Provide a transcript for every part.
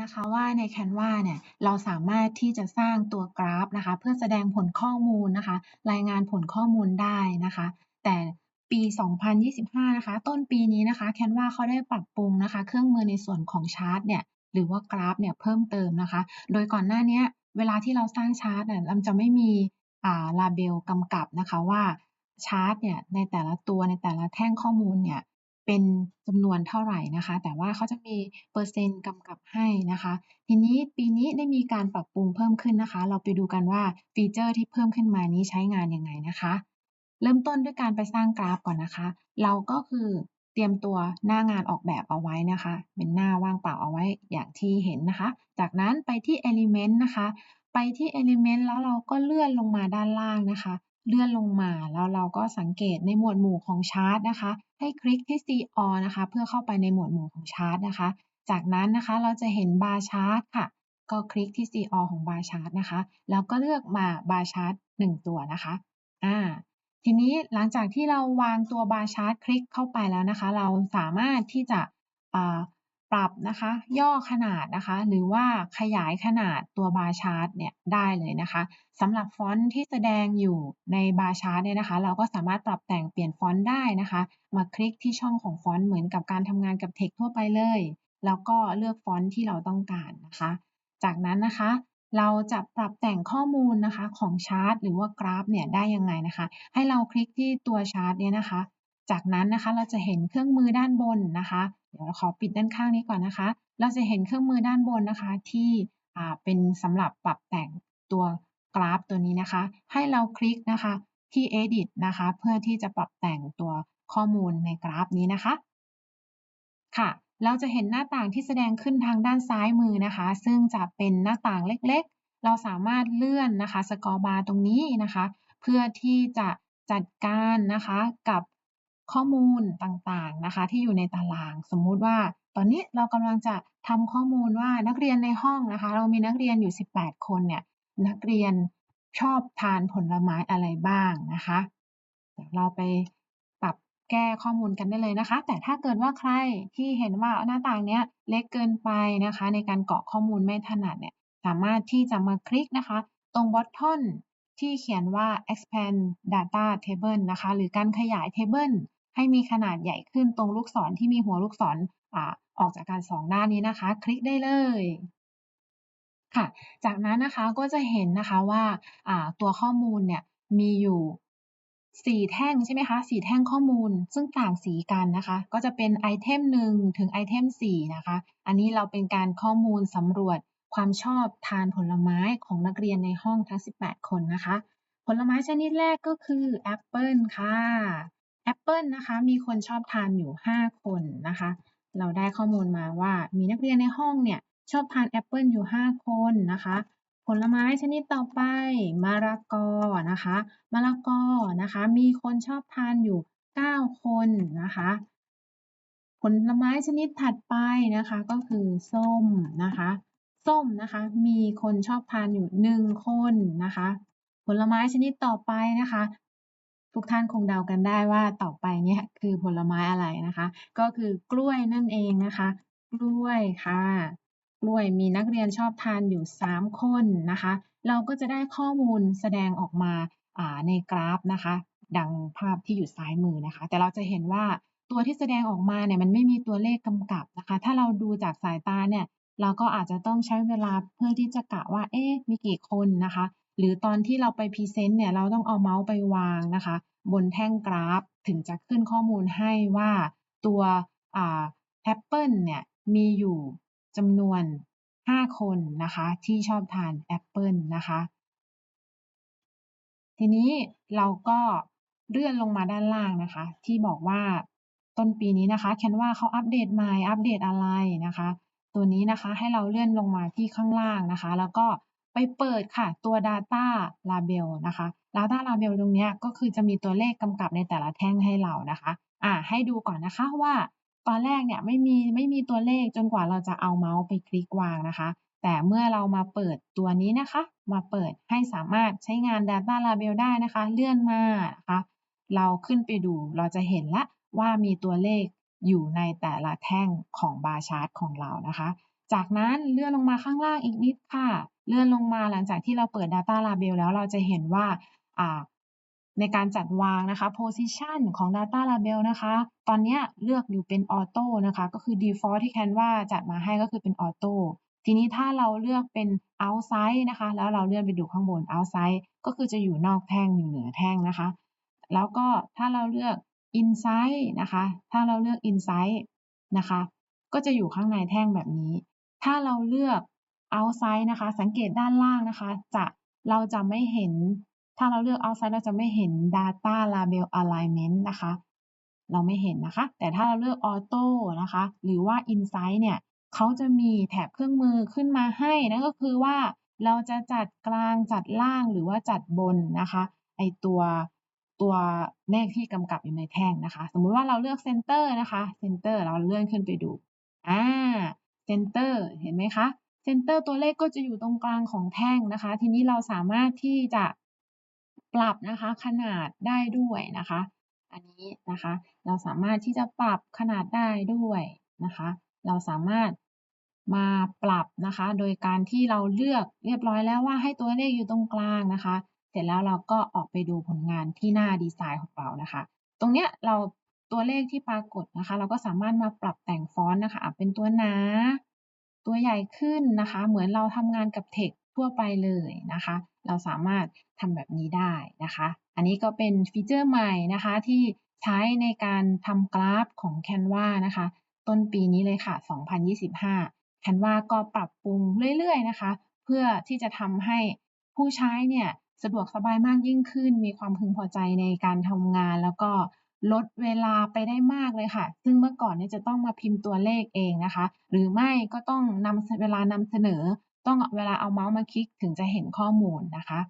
นะคะว่าใน Canva เนี่ยเราสามารถที่จะสร้างตัวกราฟนะคะ เพื่อแสดงผลข้อมูลนะคะ รายงานผลข้อมูลได้นะคะ แต่ปี 2025 นะคะ ต้นปีนี้นะคะ Canva เขาได้ปรับปรุงนะคะ เครื่องมือในส่วนของชาร์ตเนี่ยหรือว่ากราฟเนี่ยเพิ่มเติมนะคะ โดยก่อนหน้านี้เวลาที่เราสร้างชาร์ตเนี่ยเราจะไม่มีอ่าลาเบลกำกับนะคะว่าชาร์ตเนี่ยในแต่ละตัวในแต่ละแท่งข้อมูลเนี่ย เป็นจำนวนเท่าไหร่นะคะ แต่ว่าเขาจะมีเปอร์เซ็นต์กำกับให้นะคะ ทีนี้ปีนี้ได้มีการปรับปรุงเพิ่มขึ้นนะคะ เราไปดูกันว่าฟีเจอร์ที่เพิ่มขึ้นมานี้ใช้งานยังไงนะคะ เริ่มต้นด้วยการไปสร้างกราฟก่อนนะคะ เราก็คือเตรียมตัวหน้างานออกแบบเอาไว้นะคะ เป็นหน้าว่างเปล่าเอาไว้อย่างที่เห็นนะคะ จากนั้นไปที่ Element นะคะ ไปที่ Element แล้วเราก็เลื่อนลงมาด้านล่างนะคะ เลื่อนลงมาแล้วเราก็สังเกตในหมวดหมู่ของชาร์ตนะคะ ให้คลิกที่ See All นะคะ เพื่อเข้าไปในหมวดหมู่ของชาร์ตนะคะ จากนั้นนะคะเราจะเห็นบาร์ชาร์ตค่ะ ก็คลิกที่ See All ของบาร์ชาร์ตนะคะ แล้วก็เลือกมาบาร์ชาร์ต1ตัวนะคะ อ่า ทีนี้หลังจากที่เราวางตัวบาร์ชาร์ตคลิกเข้าไปแล้วนะคะ เราสามารถที่จะอ่า ปรับนะคะ ย่อขนาดนะคะ หรือว่าขยายขนาดตัวบาร์ชาร์ตเนี่ยได้เลยนะคะสำหรับฟอนต์ที่แสดงอยู่ในบาร์ชาร์ตเนี่ยนะคะ เราก็สามารถปรับแต่งเปลี่ยนฟอนต์ได้นะคะ มาคลิกที่ช่องของฟอนต์เหมือนกับการทำงานกับเทคทั่วไปเลย แล้วก็เลือกฟอนต์ที่เราต้องการนะคะ จากนั้นนะคะเราจะปรับแต่งข้อมูลนะคะของชาร์ตหรือว่ากราฟเนี่ยได้ยังไงนะคะ ให้เราคลิกที่ตัวชาร์ตเนี่ยนะคะ จากนั้นนะคะเราจะเห็นเครื่องมือด้านบนนะคะ เดี๋ยวเราขอปิดด้านข้างนี้ก่อนนะคะ เราจะเห็นเครื่องมือด้านบนนะคะ ที่เป็นสำหรับปรับแต่งตัวกราฟตัวนี้นะคะ ให้เราคลิกนะคะที่ edit นะคะ เพื่อที่จะปรับแต่งตัวข้อมูลในกราฟนี้นะคะ ค่ะ เราจะเห็นหน้าต่างที่แสดงขึ้นทางด้านซ้ายมือนะคะ ซึ่งจะเป็นหน้าต่างเล็กๆ เราสามารถเลื่อนนะคะสกอร์บาร์ตรงนี้นะคะ เพื่อที่จะจัดการนะคะกับ ข้อมูลต่างๆนะคะ ที่อยู่ในตาราง สมมุติว่า ตอนนี้เรากำลังจะทำข้อมูลว่านักเรียนในห้องนะคะ เรามีนักเรียนอยู่ 18 คนเนี่ยนักเรียนชอบทานผลไม้อะไรบ้างนะคะเดี๋ยวเราไปปรับแก้ข้อมูลกันได้เลยนะคะ แต่ถ้าเกิดว่าใครที่เห็นว่าหน้าต่างเนี้ยเล็กเกินไปนะคะ ในการเกาะข้อมูลไม่ถนัดเนี่ยสามารถที่จะมาคลิกนะคะ ตรง button ที่เขียนว่า expand data table นะคะ หรือการขยาย table ให้มีขนาดใหญ่ขึ้นตรงลูกศรที่มีหัวลูกศรอออกจากการสองด้านนี้นะคะ คลิกได้เลยค่ะ จากนั้นนะคะก็จะเห็นนะคะว่าตัวข้อมูลเนี่ยมีอยู่สี่แท่งใช่ไหมคะสี่แท่งข้อมูลซึ่งต่างสีกันนะคะ ก็จะเป็นไอเทมหนึ่งถึงไอเทมสี่นะคะ อันนี้เราเป็นการข้อมูลสำรวจความชอบทานผลไม้ของนักเรียนในห้องทั้ง 18 คนนะคะ ผลไม้ชนิดแรกก็คือแอปเปิลค่ะ แอปเปิลนะคะมีคนชอบทานอยู่ 5 คนนะคะ เราได้ข้อมูลมาว่ามีนักเรียนในห้องเนี่ยชอบทานแอปเปิลอยู่ 5 คนนะคะ ผลไม้ชนิดต่อไปมะละกอนะคะมะละกอนะคะ มีคนชอบทานอยู่ 9 คนนะคะ ผลไม้ชนิดถัดไปนะคะก็คือส้มนะคะส้มนะคะมีคนชอบทานอยู่ 1 คนนะคะ ผลไม้ชนิดต่อไปนะคะ ทุกท่านคงเดากันได้ว่าต่อไปเนี่ยคือผลไม้อะไรนะคะ ก็คือกล้วยนั่นเองนะคะ กล้วยค่ะ กล้วยมีนักเรียนชอบทานอยู่ 3 คนนะคะ เราก็จะได้ข้อมูลแสดงออกมาในกราฟนะคะ ดังภาพที่อยู่ซ้ายมือนะคะ แต่เราจะเห็นว่าตัวที่แสดงออกมาเนี่ยมันไม่มีตัวเลขกำกับนะคะ ถ้าเราดูจากสายตาเนี่ยเราก็อาจจะต้องใช้เวลาเพื่อที่จะกะว่า เอ๊ะ มีกี่คนนะคะ หรือตอนที่เราไปพรีเซนต์เนี่ยเราต้องเอาเมาส์ไปวางนะคะ บนแท่งกราฟถึงจะขึ้นข้อมูลให้ว่าตัวแอปเปิลเนี่ยมีอยู่จำนวน 5 คนนะคะที่ชอบทานแอปเปิลนะคะ ทีนี้เราก็เลื่อนลงมาด้านล่างนะคะ ที่บอกว่าต้นปีนี้นะคะแคนวาเขาอัปเดตใหม่อัปเดตอะไรนะคะ ตัวนี้นะคะให้เราเลื่อนลงมาที่ข้างล่างนะคะ แล้วก็ ไปเปิดค่ะตัว Data Label นะคะ Data Label ตรงนี้ก็คือจะมีตัวเลขกำกับในแต่ละแท่งให้เรานะคะอ่าให้ดูก่อนนะคะว่า ตอนแรกเนี่ยไม่มีไม่มีตัวเลขจนกว่าเราจะเอาเมาส์ไปคลิกวางนะคะ แต่เมื่อเรามาเปิดตัวนี้นะคะ มาเปิดให้สามารถใช้งาน Data Label ได้นะคะ เลื่อนมานะคะเราขึ้นไปดูเราจะเห็นละว่ามีตัวเลขอยู่ในแต่ละแท่งของบาร์ชาร์ตของเรานะคะ จากนั้นเลื่อนลงมาข้างล่างอีกนิดค่ะ เลื่อนลงมาหลังจากที่เราเปิด Data Label แล้วเราจะเห็นว่าในการจัดวางนะคะ position ของ Data Label นะคะ ตอนนี้เลือกอยู่เป็น Auto นะคะ ก็คือ default ที่ Canva จัดมาให้ก็คือเป็น Auto ทีนี้ถ้าเราเลือกเป็น outside นะคะ แล้วเราเลื่อนไปดูข้างบน outside ก็คือจะอยู่นอกแท่งอยู่เหนือแท่งนะคะ แล้วก็ถ้าเราเลือก inside นะคะ ถ้าเราเลือก inside นะคะ ก็จะอยู่ข้างในแท่งแบบนี้ ถ้าเราเลือก outside นะคะ สังเกตด้านล่างนะคะ จะเราจะไม่เห็น ถ้าเราเลือก outside เราจะไม่เห็น data label alignment นะคะ เราไม่เห็นนะคะ แต่ถ้าเราเลือก auto นะคะ หรือว่า inside เนี่ยเขาจะมีแถบเครื่องมือขึ้นมาให้ นั่นก็คือว่าเราจะจัดกลางจัดล่างหรือว่าจัดบนนะคะ ไอตัวตัวเลขที่กำกับอยู่ในแท่งนะคะ สมมุติว่าเราเลือก center นะคะ center เราเลื่อนขึ้นไปดูอ่า center เห็นไหมคะ center ตัวเลขก็จะอยู่ตรงกลางของแท่งนะคะ ทีนี้เราสามารถที่จะปรับนะคะขนาดได้ด้วยนะคะ อันนี้นะคะ เราสามารถที่จะปรับขนาดได้ด้วยนะคะ เราสามารถมาปรับนะคะ โดยการที่เราเลือกเรียบร้อยแล้วว่าให้ตัวเลขอยู่ตรงกลางนะคะ เสร็จแล้วเราก็ออกไปดูผลงานที่หน้าดีไซน์ของเรานะคะ ตรงเนี้ยเรา ตัวเลขที่ปรากฏนะคะ เราก็สามารถมาปรับแต่งฟอนต์นะคะเป็นตัวหนา ตัวใหญ่ขึ้นนะคะ เหมือนเราทำงานกับเทกซ์ทั่วไปเลยนะคะ เราสามารถทำแบบนี้ได้นะคะ อันนี้ก็เป็นฟีเจอร์ใหม่นะคะที่ใช้ในการทำกราฟของ Canva นะคะ ต้นปีนี้เลยค่ะ 2025 Canva ก็ปรับปรุงเรื่อยๆนะคะ เพื่อที่จะทำให้ผู้ใช้เนี่ยสะดวกสบายมากยิ่งขึ้น มีความพึงพอใจในการทำงานแล้วก็ ลดเวลาไปได้มากเลยค่ะ ซึ่งเมื่อก่อนเนี่ยจะต้องมาพิมพ์ตัวเลขเองนะคะ หรือไม่ก็ต้องนำเวลานำเสนอ ต้องเวลาเอาเมาส์มาคลิกถึงจะเห็นข้อมูลนะคะ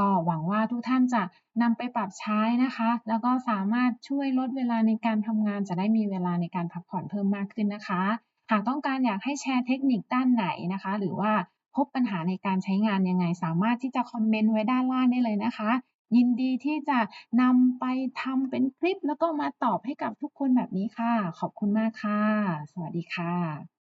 ก็หวังว่าทุกท่านจะนำไปปรับใช้นะคะ แล้วก็สามารถช่วยลดเวลาในการทำงาน จะได้มีเวลาในการพักผ่อนเพิ่มมากขึ้นนะคะ หากต้องการอยากให้แชร์เทคนิคด้านไหนนะคะ หรือว่าพบปัญหาในการใช้งานยังไง สามารถที่จะคอมเมนต์ไว้ด้านล่างได้เลยนะคะ ยินดีที่จะนำไปทำเป็นคลิป แล้วก็มาตอบให้กับทุกคนแบบนี้ค่ะ ขอบคุณมากค่ะ สวัสดีค่ะ